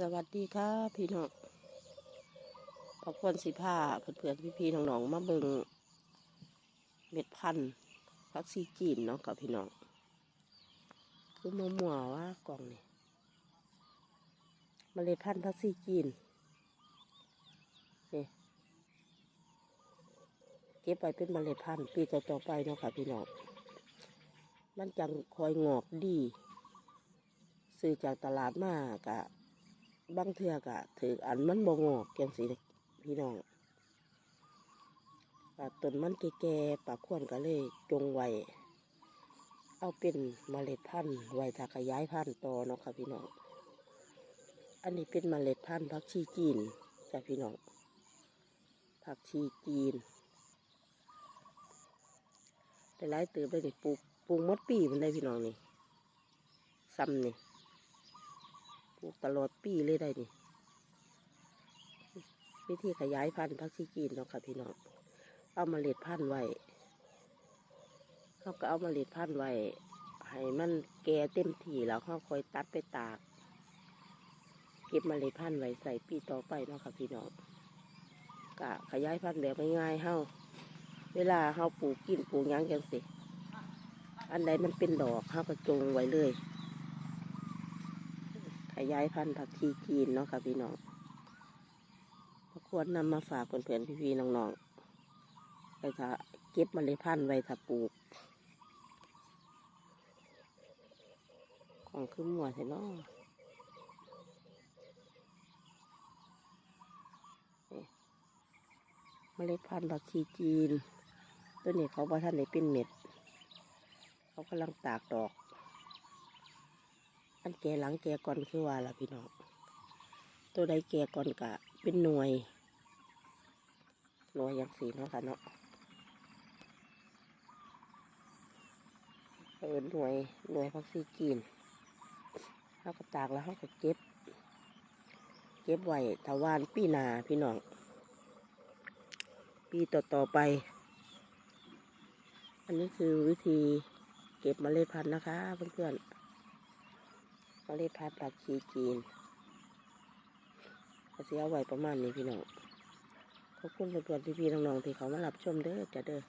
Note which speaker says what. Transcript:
Speaker 1: สวัสดีค่ะพี่น้องขอบคุณสิผ้าเพื่อนๆพี่ๆน้องๆมาเบิงเม็ดพันธุ์พักซีจีนเนาะกับพี่น้อง คือมัวมัวว่ากล่องนี่เมล็ดพันธุ์พักซีจีนนี่เก็บไปเป็นเมล็ดพันธุ์ปีต่อๆไปเนาะค่ะพี่น้อง มันจังคอยงอกดี ซื้อจากตลาดมากะ บางเทือกะถืออันมันบ่งอกจังสิพี่น้องปาต้นมันแก่ๆปากขวนก็เลยจงไว้เอาเป็นเมล็ดพันธุ์ไว้ถ้าขยายพันธุ์ต่อเนาะค่ะพี่น้องอันนี้เป็นเมล็ดพันธุ์ผักชีจีนจ้ะพี่น้องผักชีจีนแต่หลายเติบเลยนี่ปลูกปลูกมดปีมันได้พี่น้องนี่ซ้ำนี่ ตลอดปีเลยได้นี่วิธีขยายพันธุ์พักชีจีนเนาะค่ะพี่น้องเอามาเล็ดพันธุ์ไว้เขาก็เอามาเล็ดพันธุ์ไว้ให้มันแก่เต็มที่แล้วเขาคอยตัดไปตาก เก็บมาเล็ดพันธุ์ไว้ใส่ปีต่อไปเนาะค่ะพี่น้องกะขยายพันธุ์แบบง่ายๆเฮาเวลาเฮาปลูกกินปลูกยังจังสิ อันใดมันเป็นดอกเฮาก็จงไว้เลย ขยายพันธุ์ผักชีจีนเนาะค่ะพี่น้องก็ควรนำมาฝากเพื่อนๆพี่ๆน้องๆไปถ้าเก็บเมล็ดพันธุ์ไว้ถ้าปลูก ของขึ้นหมวดเห็นเนาะเมล็ดพันธุ์ผักชีจีน ตัวนี้เขาบอกท่านได้เป็นเม็ด เขากำลังตากดอก อันแก่หลังแก่ก่อนคือว่าล่ะพี่น้องตัวใดแก่ก่อนกะเป็นหน่วยหน่วยอย่างสีเนาะค่ะเนาะเออหน่วยหน่วยพักซีกีนเขาก็ตากแล้วเขาก็เก็บ เก็บไว้ถาวานปีนาพี่น้องปีต่อต่อไป อันนี้คือวิธีเก็บเมล็ดพันธุ์นะคะเพื่อนๆ เมล็ดพันธุ์ผักชีจีนก็สิเอาไว้ประมาณนี้พี่น้องขอบคุณเพื่อนๆพี่ๆน้องๆที่เขามารับชมเด้อจ้ะเด้อ